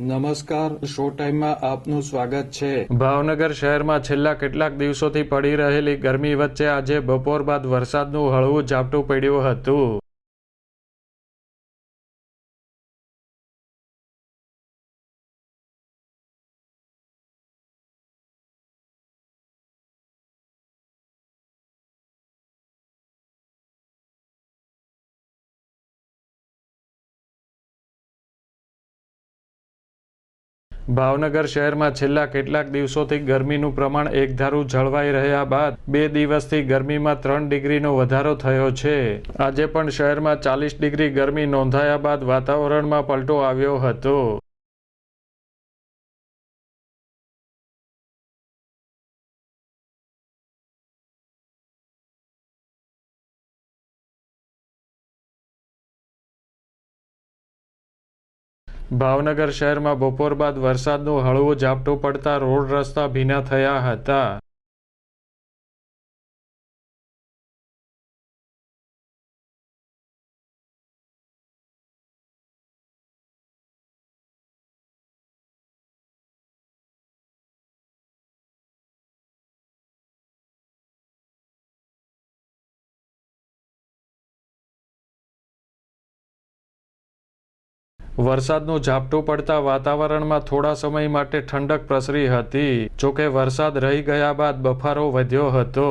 નમસ્કાર, શો ટાઈમમાં આપનું સ્વાગત છે. ભાવનગર શહેરમાં છેલ્લા કેટલાક દિવસોથી પડી રહેલી ગરમી વચ્ચે આજે બપોર બાદ વરસાદનું હળવું ઝાપટું પડ્યું હતું. ભાવનગર શહેરમાં છેલ્લા કેટલાક દિવસોથી ગરમીનું પ્રમાણ એકધારું જળવાઈ રહ્યા બાદ બે દિવસથી ગરમીમાં ત્રણ ડિગ્રીનો વધારો થયો છે. આજે પણ શહેરમાં ચાલીસ ડિગ્રી ગરમી નોંધાયા બાદ વાતાવરણમાં પલટો આવ્યો હતો. ભાવનગર શહેરમાં બપોર બાદ વરસાદનું હળવો ઝાપટું પડતા રોડ રસ્તા ભીના થયા હતા. વરસાદનું ઝાપટું પડતા વાતાવરણમાં થોડા સમય માટે ઠંડક પ્રસરી હતી. જોકે વરસાદ રહી ગયા બાદ બફારો વધ્યો હતો.